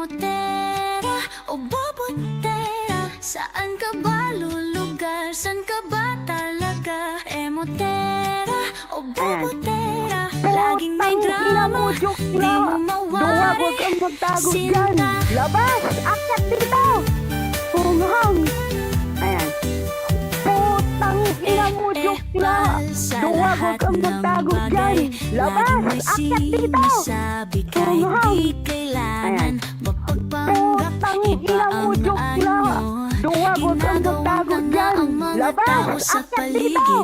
Emotera o bobotera Saan ka ba lulugar? San ka ba talaga? Emotera o bobotera Laging may drama Di mo mawari huwag kang magtago dyan. Labas! Akyat dito! Hunghang! Ayan. Putang ina mo, joke lang. Duwag, huwag kang magtago dyan. Labas! Akyat dito! Sabi ka Hunghang! hindi kailangan Mapagpanggap Putang Iba ina mo, ang joke lang. Duwag, huwag kang Ginagawa magtago mo na dyan. ang mga Labas! tao sa Akyat dito!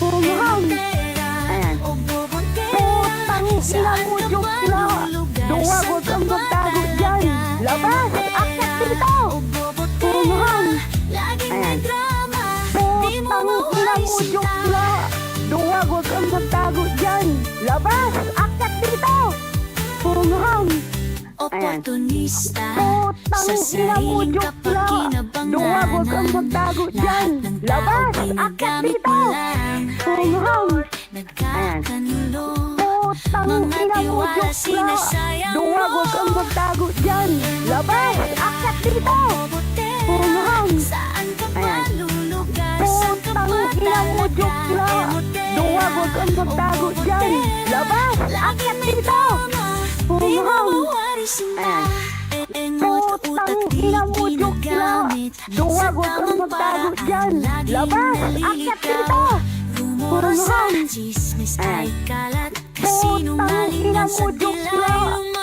Emotera Ayan. o bobotera Putang Oportunista Sa sariling kapakinabanganan Duwag, huwag kang magtago dyan! Lahat ng tao Labas! Ginagamit dito! mo lang Hunghang! Nagkakanulo Mga tiwala sinasayang Duwag, mo huwag kang magtago dyan! Labas! Akyat dito! Hunghang! Saan ka ba Ayan. lulugar? Saan ka Putang ba ina mo, talaga? Jokla! Emotera Duwag, huwag kang magtago dyan! Labas! Akyat dito! Sa huwag kang magtago dyan! Labas! Akyat dito! Ayan. ay Putang Sinungaling ina man sa mo, Jokla!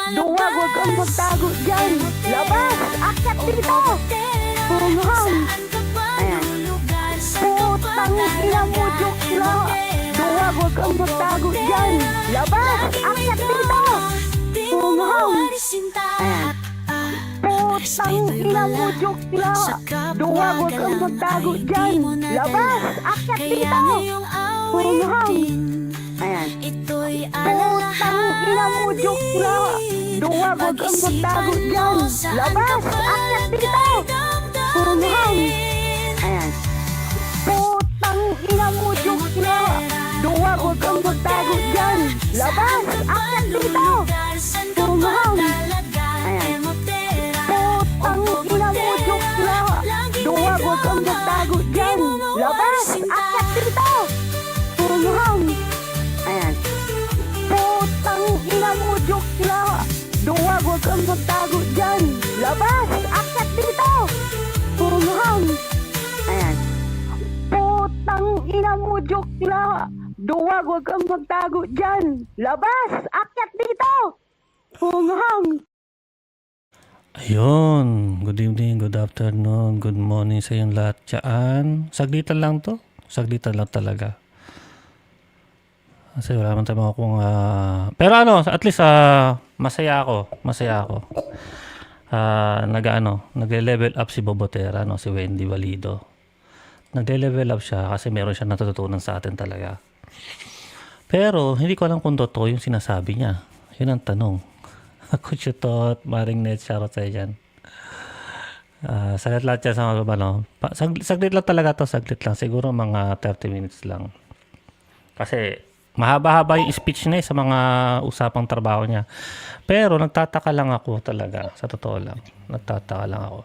tila'y Duwag, huwag kang magtago dyan! Labas! Akyat dito! Ba Ayan. Putang ina mo, talaga? Jokla! Emotera Duwag, huwag kang magtago dyan! Labas! Akyat dito! sinta Ayan. Putang ina mo, Jokla! Duwag, huwag kang magtago dyan! Labas! Akyat dito! Hunghang! awitin Ayan. Putang ina mo, Jokla! Duwag, huwag kang magtago dyan! Labas! Akyat dito! Hunghang! Ayan. Putang ina mo! Duwag, huwag kang magtago dyan! Labas! Akyat dito! Ayan. Labas! Akyat dito! Hunghang! Ayan. Putang ina mo, Jokla! Duwag, huwag kang magtago dyan! Labas! Akyat dito! Hunghang! Ayan. Putang ina mo, Jokla! Duwag, huwag kang magtago dyan! Labas! Akyat dito! Hunghang! Ayun. Good evening, good afternoon, good morning sa inyong lahat dyan. Saglitan lang to. Saglitan lang talaga. Kasi wala man tayo kung... pero ano, at least ah, masaya ako. Masaya ako. Ah, nag ano, nagle-level up si Bobotera, no, si Wendy Valido. Nagle-level up siya kasi meron siya natututunan sa atin talaga. Pero hindi ko alam kung totoo yung sinasabi niya. Yun ang tanong. Ako chutot, maring net, shoutout sa'yo dyan. Ah, saglit lang dyan sa mga ano. Pa, saglit, lang talaga to, saglit lang. Siguro mga 30 minutes lang. Kasi mahaba-haba yung speech niya eh, sa mga usapang trabaho niya. Pero nagtataka lang ako talaga, sa totoo lang. Nagtataka lang ako.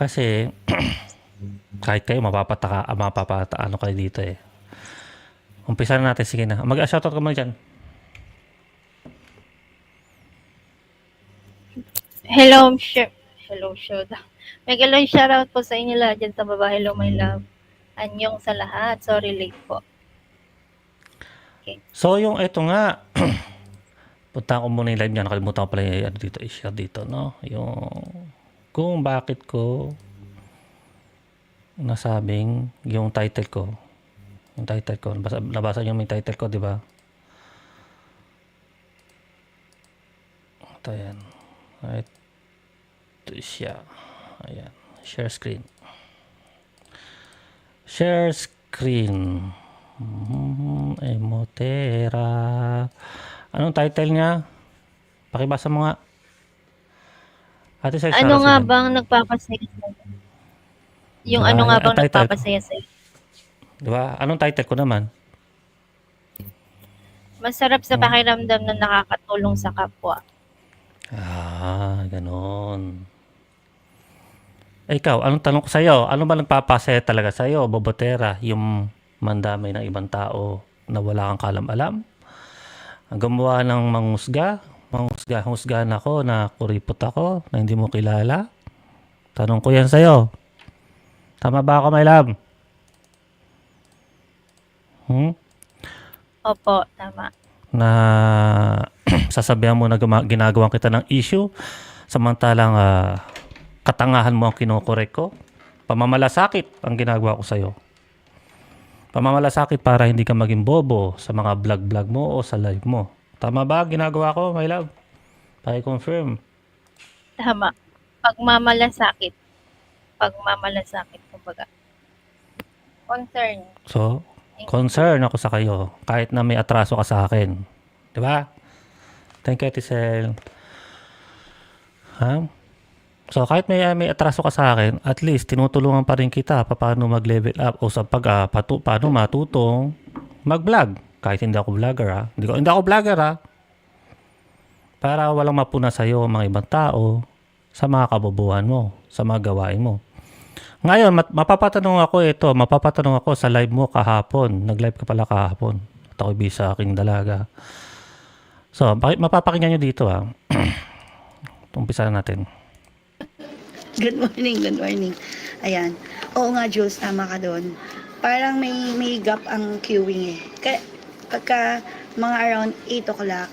Kasi kahit kayo mapapataka, mapapata ano kayo dito eh. Umpisa na natin, sige na. Mag-shoutout ka muna dyan. Hello, sh- Hello, Shoda. May hello shoutout po sa inyo lahat dyan sa baba. Hello, my love. Anyong sa lahat. Sorry, late po. So, yung ito nga, punta ko muna yung live niya. Nakalimutan ko pala yung ano dito, i-share dito, no? Yung, kung bakit ko nasabing yung title ko. Yung title ko. Nabasa, nabasa niyo yung title ko, di ba? Ito yan. Ito siya. Ayan. Share screen. Share screen. Mm, Emotera. Anong title niya? Pakibasa mo nga. Ate Sel, Ano Sarah, nga bang nagpapasaya sa'yo? Yung Ah, ano nga ang bang title. nagpapasaya sa'yo? Di ba? Anong title ko naman? Masarap sa Hmm. pakiramdam na nakakatulong sa kapwa. Ah, ganon. Eh, ikaw, anong tanong ko sa'yo? Ano ba nagpapasaya talaga sa'yo, Bobotera? Yung mandamay ng ibang tao na wala kang kalam-alam? Ang gumawa ng? Manghusga, husgahan ako na kuripot ako na hindi mo kilala? Tanong ko yan sa'yo. Tama ba ako, my love? Hmm? Opo, tama. na sasabihan mo na guma- ginagawa kita ng issue samantalang ah, katangahan mo ang kinukorek ko. Pamamalasakit ang ginagawa ko sa'yo. Pamamalasakit para hindi ka maging bobo sa mga vlog-vlog mo o sa live mo. Tama ba ginagawa ko, my love? Paki-confirm. Tama. Pagmamalasakit. Pagmamalasakit, kumbaga. Concern. So, concern ako sa kayo kahit na may atraso ka sa akin. Di ba? Thank you, Tisel. Ha? So, kahit may, may atraso ka sa akin, at least tinutulungan pa rin kita pa paano mag-level up o sa pag, ah, patu, paano matutong mag-vlog. Kahit hindi ako vlogger ha. Hindi, ko, hindi ako vlogger ha. Para walang mapuna sa'yo ang mga ibang tao sa mga kabubuhan mo, sa mga gawain mo. Ngayon, mat- mapapatanong ako ito, mapapatanong ako sa live mo kahapon. Nag-live ka pala kahapon. At ako bisa aking dalaga. So, mapapakinggan nyo dito ah. Umpisa na natin. Good morning, good morning. Ayan. Oo nga, Jules, tama ka doon. Parang may, may gap ang queuing eh. Kaya, pagka mga around 8 o'clock,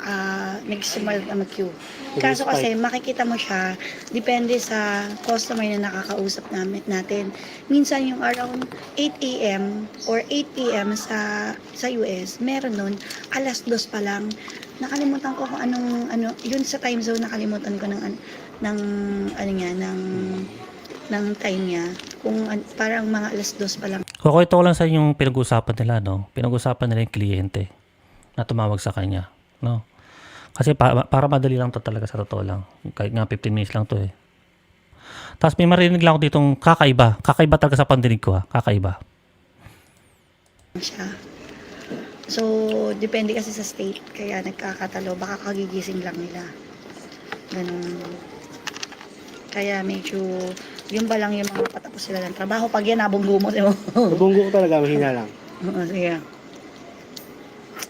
ah nagsimula na mag-queue. Kaso kasi, makikita mo siya, depende sa customer na nakakausap namin, natin. Minsan yung around 8 a.m. or 8 p.m. sa sa US, meron nun, alas 2 pa lang. Nakalimutan ko kung anong, ano, yun sa time zone, nakalimutan ko ng, an- ng ano niya ng ng time niya kung an- parang mga alas dos pa lang Kukwento ko lang sa yung pinag-usapan nila, no? Pinag-usapan nila yung kliyente na tumawag sa kanya, no? Kasi pa- para madali lang to talaga sa totoo lang. Kahit nga 15 minutes lang to eh. Tapos may marinig lang ako ditong kakaiba. Kakaiba talaga sa pandinig ko ha. Kakaiba. siya. So, depende kasi sa state, kaya nagkakatalo, baka kagigising lang nila. Ganun. Kaya medyo, yun ba lang yung mga patapos sila ng trabaho. Pag yan, nabunggo mo. Nabunggo ko talaga, mahina lang. Oo, sige.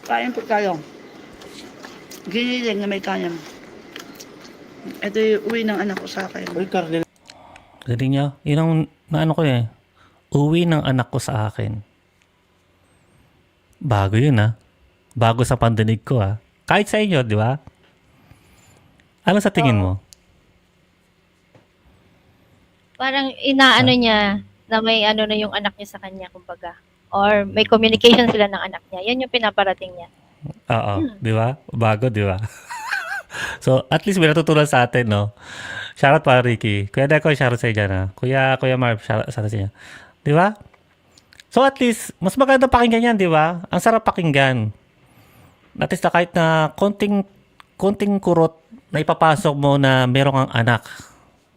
Kain po tayo. Giniling na may kanin. Ito yung uwi ng anak ko sa akin. Uy, karne Galing niya. Yun ang naano ko eh. Uwi ng anak ko sa akin. Bago yun ah. Bago sa pandinig ko ah. Kahit sa inyo, di ba? Ano sa tingin mo? Parang inaano niya na may ano na yung anak niya sa kanya, kumbaga. Or may communication sila ng anak niya. Yan yung pinaparating niya. Oo, di ba? Bago, di ba? so, at least may natutunan sa atin, no? Shoutout pa, Ricky. Kuya Deco, shoutout sa inyo na. Kuya, Kuya Marv, shoutout sa inyo. Di ba? So, at least, mas maganda pakinggan yan, di ba? Ang sarap pakinggan. At least na kahit na konting, konting kurot na ipapasok mo na meron kang anak.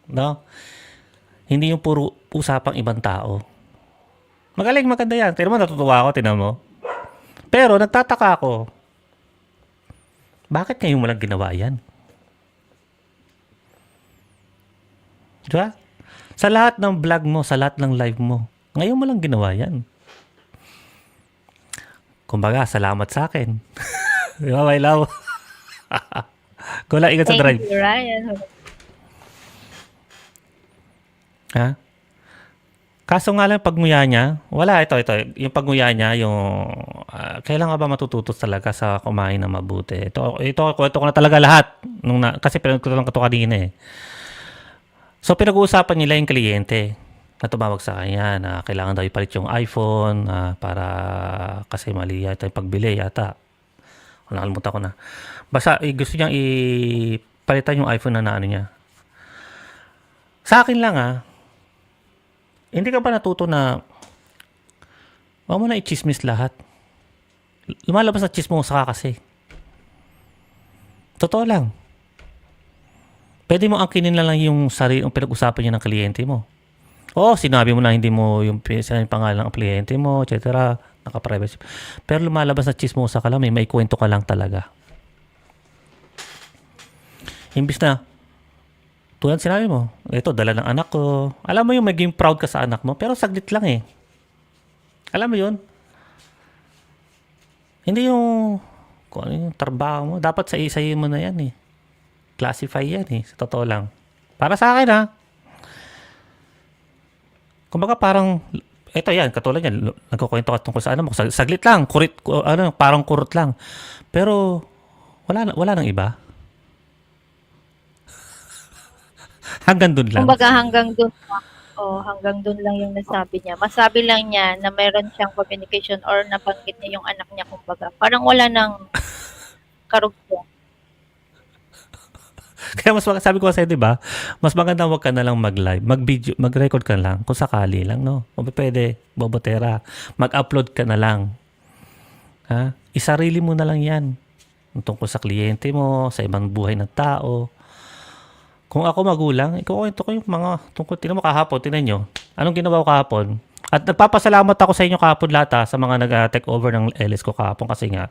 No? Hindi yung puro usapang ibang tao. Magaling, maganda yan. Tignan mo, natutuwa ako, tignan mo. Pero nagtataka ako, bakit ngayon mo lang ginawa yan? Diba? Sa lahat ng vlog mo, sa lahat ng live mo, ngayon mo lang ginawa yan. Kumbaga, salamat sa akin. Di ba, my love? Kula, ingat sa Thank drive. you, Ryan. Ha? Kaso nga lang, pagnguya niya, wala, ito, ito, yung pagnguya niya, yung, ah, kailan ka ba matututo talaga sa kumain na mabuti? Ito, ito, kwento ko na talaga lahat. Nung na, kasi pinag ko lang ito kanina eh. So, pinag-uusapan nila yung kliyente na tumawag sa kanya na kailangan daw ipalit yung iPhone ah, para kasi mali yata yung pagbili yata. O, nakalimutan ko na. Basta, eh, gusto niyang ipalitan yung iPhone na naano niya. Sa akin lang ah, hindi ka ba natuto na huwag mo na i-chismis lahat? Lumalabas na chismosa ka kasi. Totoo lang. Pwede mo angkinin na lang yung sarili, yung pinag-usapan niya ng kliyente mo. Oo, sinabi mo na hindi mo yung, sinabi pangalan ng kliyente mo, etc. Naka-privacy. Pero lumalabas na chismosa ka lang, may may kwento ka lang talaga. Imbis na, tulad sinabi mo, ito, dala ng anak ko. Alam mo yung maging proud ka sa anak mo, pero saglit lang eh. Alam mo yun? Hindi yung, kung ano yung trabaho mo, dapat sa isayin mo na yan eh. Classify yan eh, sa totoo lang. Para sa akin ha. Kumbaga parang, ito yan, katulad yan, nagkukwento ka tungkol sa ano mo, sag- saglit lang, kurit, ku- ano, parang kurot lang. Pero, wala, wala nang iba. Hanggang dun lang. Kumbaga hanggang doon lang. Oh, hanggang doon lang yung nasabi niya. Masabi lang niya na meron siyang communication or nabanggit niya yung anak niya kumbaga. Parang wala nang karugtong. Kaya mas sabi ko kasi, di ba, mas maganda wag ka na lang mag-live, mag-video, mag-record ka lang kung sakali lang, no? Kung pwede, bobotera, mag-upload ka na lang. Ha? Isarili mo na lang yan. Tungkol sa kliyente mo, sa ibang buhay ng tao. Kung ako magulang, ikukwento ko yung mga tungkol, tinan mo kahapon, tinan nyo. Anong ginawa ko kahapon? At nagpapasalamat ako sa inyo kahapon lahat ha, sa mga nag-take over ng LS ko kahapon kasi nga,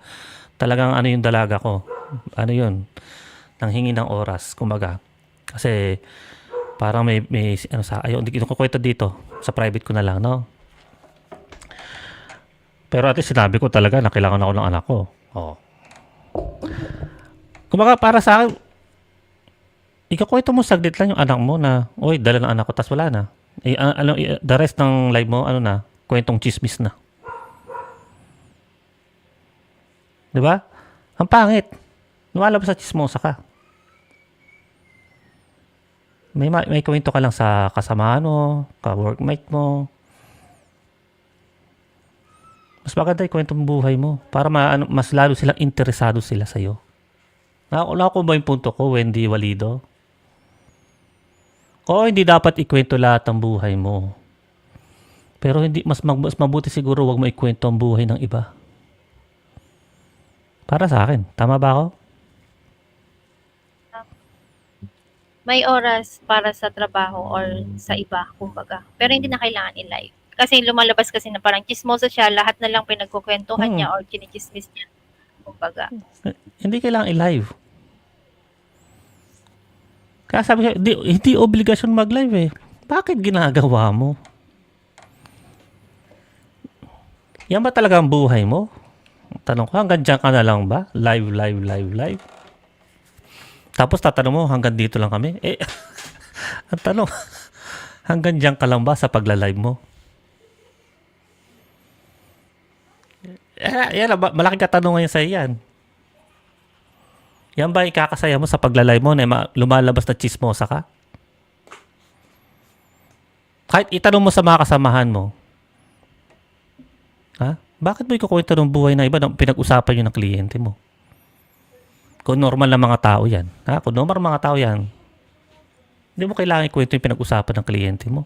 talagang ano yung dalaga ko. Ano yun? nang hingi ng oras, kumbaga. Kasi parang may, may ano sa, ayaw, hindi ko kwento dito. Sa private ko na lang, no? Pero at least sinabi ko talaga na kailangan ako ng anak ko. Oo. Kumbaga para sa akin, ikakwento mo saglit lang yung anak mo na, oy, dala ng anak ko, tas wala na. Eh, a- ano, eh, the rest ng live mo, ano na, kwentong chismis na. Di ba? Ang pangit. Lumalabas sa chismosa ka. May, ma- may kwento ka lang sa kasamahan mo, ka-workmate mo. Mas maganda yung kwentong buhay mo para ma- ano, mas lalo silang interesado sila sa'yo. Nakakula ko ba yung punto ko, Wendy Walido? Oo, hindi dapat ikwento lahat ng buhay mo. Pero hindi mas, mag- mas mabuti siguro wag mo ikwento ang buhay ng iba. Para sa akin, tama ba ako? May oras para sa trabaho or sa iba, kumbaga. Pero hindi na kailangan i-live. Kasi lumalabas kasi na parang chismosa siya, lahat na lang pinagkukwentuhan Hmm. niya or chinichismis niya. Kumbaga. Hindi kailangan i-live. Kaya sabi ko, hindi, hindi obligasyon mag-live eh. Bakit ginagawa mo? Yan ba talaga ang buhay mo? Tanong ko, hanggang dyan ka na lang ba? Live, live, live, live? Tapos tatanong mo, hanggang dito lang kami? Eh, ang tanong, hanggang dyan ka lang ba sa pagla-live mo? Eh, yan, malaking katanungan yan sa iyan. Yan ba ikakasaya mo sa paglalay mo na ma- lumalabas na chismosa ka? Kahit itanong mo sa mga kasamahan mo, ha? Bakit mo ikukwento ng buhay na iba na pinag-usapan yun ng kliyente mo? Kung normal na mga tao yan, ha? Kung normal mga tao yan, hindi mo kailangan ikwento yung pinag-usapan ng kliyente mo.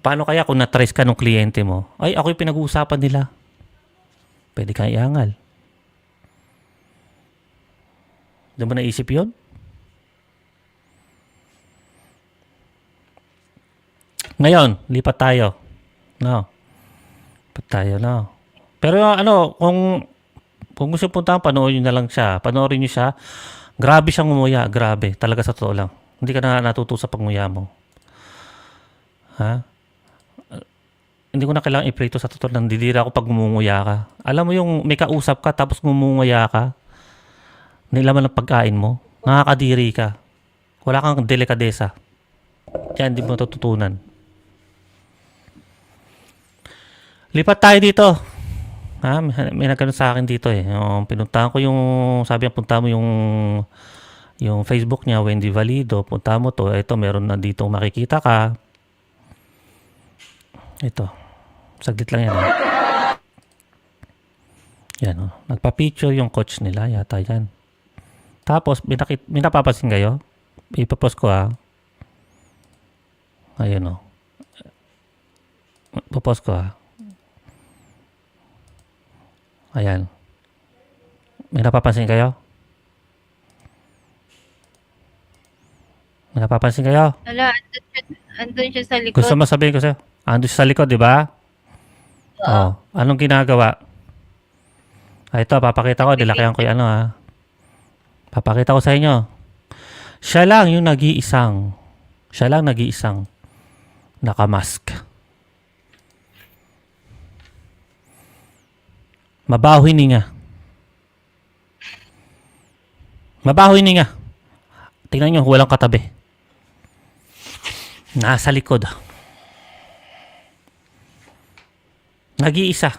Paano kaya kung na-trace ka ng kliyente mo? Ay, ako yung pinag-uusapan nila. Pwede kang iangal. Hindi mo naisip yun? Ngayon, lipat tayo. No. Lipat tayo, no. Pero ano, kung kung gusto puntahan, panoorin nyo na lang siya. Panoorin nyo siya. Grabe siyang umuya. Grabe. Talaga sa totoo lang. Hindi ka na natuto sa panguya mo. Ha? Hindi ko na kailangan i-play to sa totoo lang. Didira ako pag ngumunguya ka. Alam mo yung may kausap ka tapos ngumunguya ka. Nilaman ng pagkain mo. Nakakadiri ka. Wala kang delikadesa. Yan, hindi mo tututunan. Lipat tayo dito. Ha? May, may nagkano sa akin dito eh. Yung, pinuntahan ko yung, sabi niya, punta mo yung yung Facebook niya, Wendy Valido. Punta mo to. Ito, meron na dito makikita ka. Ito. Saglit lang yan. eh. Yan, oh. Nagpa-picture yung coach nila. Yata yan. Tapos, may, nakit, may napapansin kayo? Ipapost ko ha. Ayan, oh. Papost ko ha. Ayan. May napapansin kayo? May napapansin kayo? Wala, andun siya, andun siya sa likod. Gusto mo sabihin ko sa'yo? Ando siya sa likod, di ba? Oo. Anong ginagawa? Ah, ito, papakita ko. Dilakihan ko yung ano ha. Papakita ko sa inyo. Siya lang yung nag-iisang. Siya lang nag-iisang nakamask. Mabaho hininga. Mabaho hininga. Tingnan nyo, walang katabi. Nasa likod. Nag-iisa.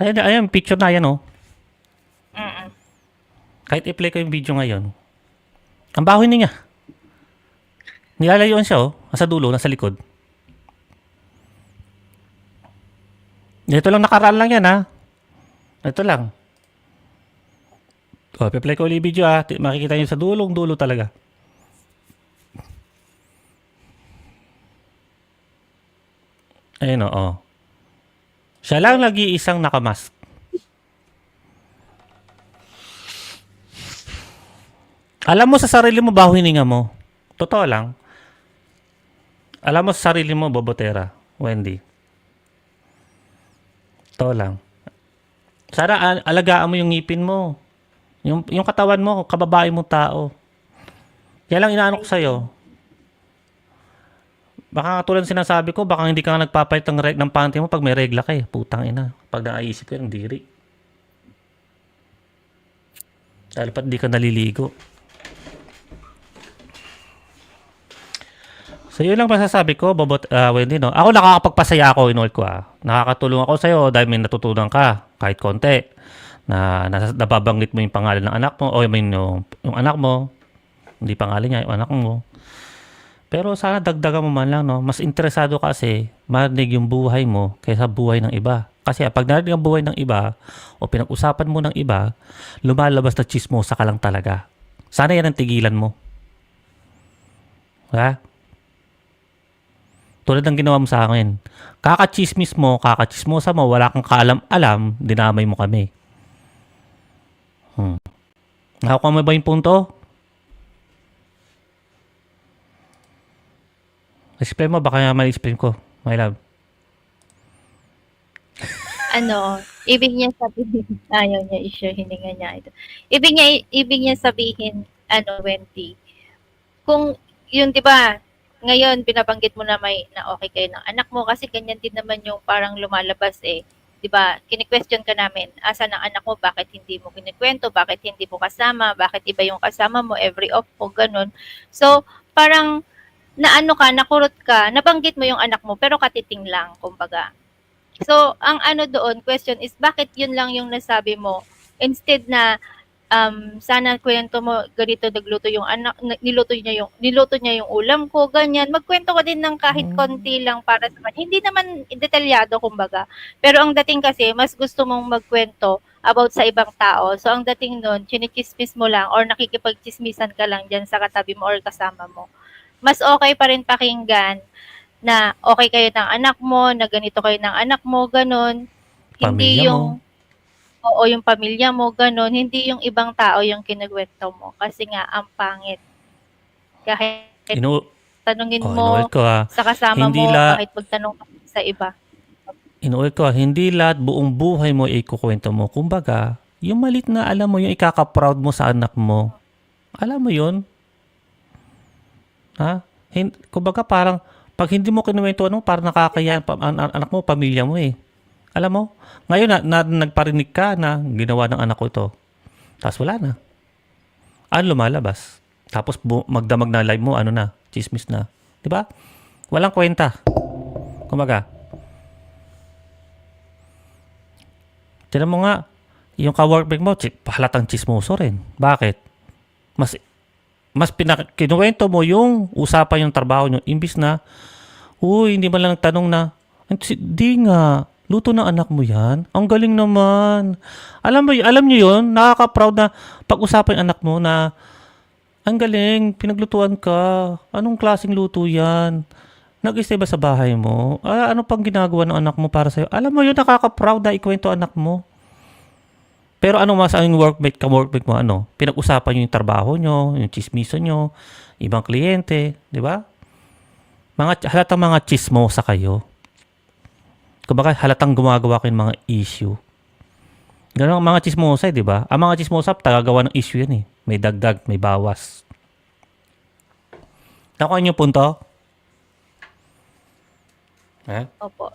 Ayan, ayan, picture na yan, oh. Mm-mm. Kahit i-play ko yung video ngayon, ang baho niya. Nilalayuan siya, oh. Nasa dulo, nasa likod. Ito lang nakaraan lang yan, ha. Ito lang. O, i-play ko ulit yung video, ha. Makikita niyo sa dulong dulo talaga. Ayun, oh. Siya lang nag-iisang nakamask. Alam mo sa sarili mo baho hininga mo. Totoo lang. Alam mo sa sarili mo, Bobotera, Wendy. Totoo lang. Sana al- alagaan mo yung ngipin mo. Yung, yung katawan mo, kababae mo tao. Kaya lang inaano ko sa'yo. Baka katulad sinasabi ko, baka hindi ka nagpapalit ng, reg- ng panty mo pag may regla ka eh. Putang ina. Pag naisip ko yung diri. Dahil pat di ka naliligo. So yun lang masasabi ko, Bobot, uh, Wendy, no? Ako nakakapagpasaya ako, inulit ko ah. Nakakatulong ako sa'yo dahil may natutunan ka, kahit konti. Na, na nababanggit mo yung pangalan ng anak mo, o I mean, yung, yung anak mo, hindi pangalan niya, yung anak mo. Pero sana dagdagan mo man lang, no? Mas interesado ka kasi marinig yung buhay mo kaysa buhay ng iba. Kasi pag narinig ang buhay ng iba o pinag-usapan mo ng iba, lumalabas na chismosa ka lang talaga. Sana yan ang tigilan mo. Ha? Tulad ng ginawa mo sa akin. Kakachismis mo, kakachismosa mo, wala kang kaalam-alam, dinamay mo kami. Hmm. Nakuha mo ba yung punto? Explain mo, baka mali explain ko. My love. ano, ibig niya sabihin, ayaw niya i-share, hininga niya ito. Ibig niya, ibig niya sabihin, ano, Wendy, kung yun, di ba, ngayon, binabanggit mo na may, na okay kayo ng anak mo, kasi ganyan din naman yung parang lumalabas eh. Di ba, kini-question ka namin, asa ng anak mo, bakit hindi mo kinikwento, bakit hindi mo kasama, bakit iba yung kasama mo, every off mo, ganun. So, parang, naano ka, nakurot ka, nabanggit mo yung anak mo, pero katiting lang, kumbaga. So, ang ano doon, question is, bakit yun lang yung nasabi mo? Instead na, um, sana kwento mo, ganito nagluto yung anak, niluto niya yung, niluto niya yung ulam ko, ganyan. Magkwento ka din ng kahit Mm. konti lang para sa kanya. Hindi naman detalyado, kumbaga. Pero ang dating kasi, mas gusto mong magkwento about sa ibang tao. So, ang dating nun, chinichismis mo lang or nakikipagchismisan ka lang dyan sa katabi mo or kasama mo. Mas okay pa rin pakinggan na okay kayo ng anak mo, na ganito kayo ng anak mo, ganun. Hindi Pamilya yung, mo. oo, yung pamilya mo, ganun. Hindi yung ibang tao yung kinagwento mo. Kasi nga, ang pangit. Kahit Inu tanungin oh, mo ko ha. sa kasama Hindi mo, la- kahit magtanong ka sa iba. Inuulit ko ha. Hindi lahat buong buhay mo ikukwento mo. Kumbaga, yung malit na alam mo, yung ikaka-proud mo sa anak mo. Alam mo yun? Ha? Hin- kumbaga parang, pag hindi mo kinuwento ano, parang nakakaya pa, an- an- anak mo, pamilya mo eh. Alam mo? Ngayon na, na nagparinig ka na ginawa ng anak ko ito. Tapos wala na. Ano lumalabas? Tapos bu- magdamag na live mo, ano na, chismis na. Di ba? Walang kwenta. Kumbaga, Tinan mo nga, yung ka-workmate mo, halatang chismoso rin. Bakit? Mas mas pinak mo yung usapan yung trabaho nyo imbis na uy hindi man lang nagtanong na "Si- di nga luto ng anak mo yan? Ang galing naman. Alam mo alam niyo yun? Nakaka-proud na pag-usapan yung anak mo na ang galing pinaglutuan ka. Anong klaseng luto yan? Nag-stay ba sa bahay mo? Ah, ano pang ginagawa ng anak mo para sa'yo? Alam mo yun nakaka-proud na ikwento anak mo pero ano mas ang workmate ka workmate mo ano? Pinag-usapan niyo yung trabaho nyo, yung chismiso nyo, ibang kliyente, di ba? Mga halatang mga chismosa kayo. kumbaga halatang gumagawa kayo ng mga issue. Ganun ang mga chismosa, eh, di ba? Ang mga chismosa, tagagawa ng issue yan eh. May dagdag, may bawas. Nakuha niyo punto? Eh? Opo.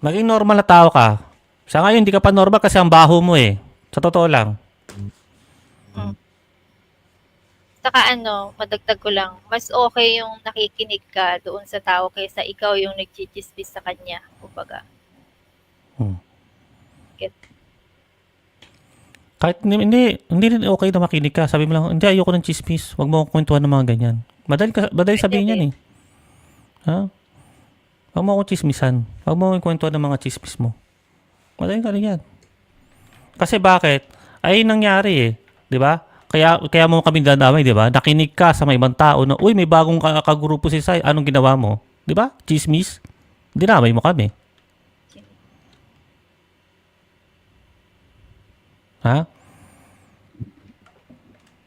Maging normal na tao ka. Sa ngayon, hindi ka pa normal kasi ang baho mo eh. Sa totoo lang. Saka ano, madagdag ko lang, mas okay yung nakikinig ka doon sa tao kaysa ikaw yung nagchichismis sa kanya. Kumbaga. Hmm. Get. Kahit hindi, hindi, hindi rin okay na makinig ka. Sabi mo lang, hindi, ayoko ng chismis. Huwag mo akong kwentuhan ng mga ganyan. Madali, ka, madali sabihin yan eh. Ha? Huwag mo akong chismisan. Huwag mo akong kwentuhan ng mga chismis mo. Madali ka rin yan. Kasi bakit? Ay nangyari eh. Di ba? Kaya, kaya mo kami dadamay, di ba? Nakinig ka sa may ibang tao na, uy, may bagong ka- si Sai. Anong ginawa mo? Di ba? Chismis. Dinamay mo kami. Ha?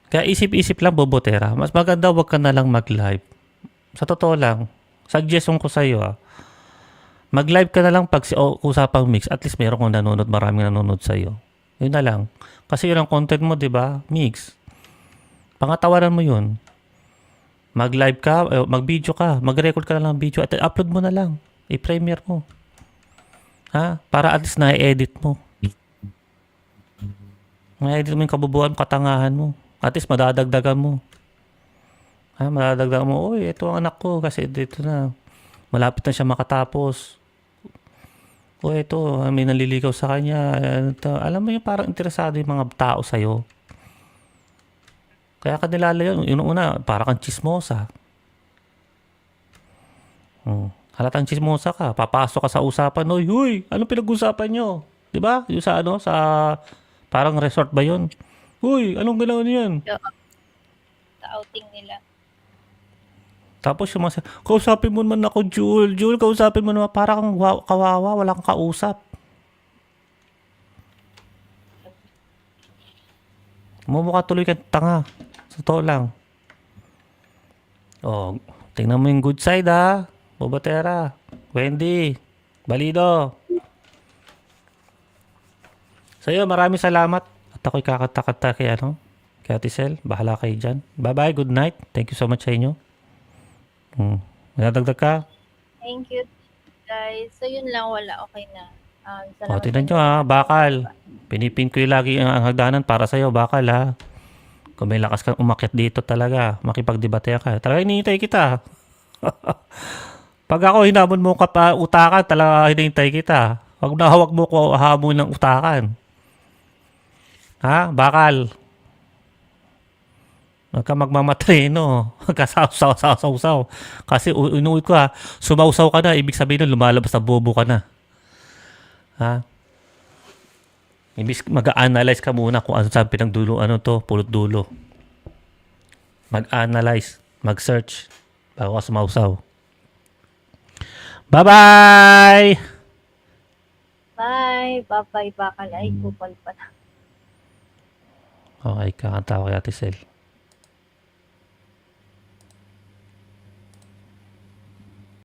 Kaya isip-isip lang, Bobotera. Mas maganda wag ka na lang mag-live. Sa totoo lang, suggestion ko sa iyo, ah. Mag-live ka na lang pag si o, usapang mix. At least meron kong nanonood, maraming nanonood sa iyo. Yun na lang. Kasi yun ang content mo, di ba? Mix. Pangatawaran mo yun. Mag-live ka, eh, mag-video ka, mag-record ka na lang ng video at upload mo na lang. I-premiere mo. Ha? Para at least na-edit mo. Na-edit mo yung kabubuan, katangahan mo. At least madadagdagan mo. Ha? Madadagdagan mo, uy, ito ang anak ko kasi dito na. Malapit na siya makatapos. O ito, may naliligaw sa kanya. Alam mo yung parang interesado yung mga tao sa'yo. Kaya ka nilalayo. Yun una, para kang chismosa. Hmm. Halatang chismosa ka. Papasok ka sa usapan. Uy, huy, anong pinag-usapan nyo? Di ba? Yung sa ano, sa parang resort ba yun? Uy, anong galaw niyan? Sa outing nila. Tapos yung mga, kausapin mo naman ako, Jul. Jul, kausapin mo naman. Para kang wa- kawawa, wala kang kausap. Mumukha tuloy kang tanga. Sa totoo lang. Oh, tingnan mo yung good side ha. Bobatera. Wendy. Balido. So yun, maraming salamat. At ako'y kakatakata kay ano, kay Ate. Bahala kayo dyan. Bye-bye, good night. Thank you so much sa inyo. Hmm. May nadagdag ka? Thank you, guys. So, yun lang. Wala. Okay na. Um, O, salamat tignan din nyo ha, bakal. Pinipin ko yung lagi ang hagdanan para sa'yo, bakal ha. Kung may lakas kang umakyat dito talaga, makipagdebate ka. Talaga hinihintay kita. Pag ako hinamon mo ka pa utakan, talaga hinihintay kita. Huwag na hawag mo ko hamon ng utakan. Ha? Bakal. Huwag ka magmamatreno. Huwag ka sausaw-sausaw. Kasi u- inuwi ko ha, sumausaw ka na, ibig sabihin nun, lumalabas na bobo ka na. Ha? Ibig mag-analyze ka muna kung ano sabi ng dulo, ano to, pulot dulo. Mag-analyze, mag-search, bago ka sumausaw. Bye-bye! Bye. Bye-bye. Bakal. Ay, kupal pa na. Okay, kakanta ko kay Ate Sel.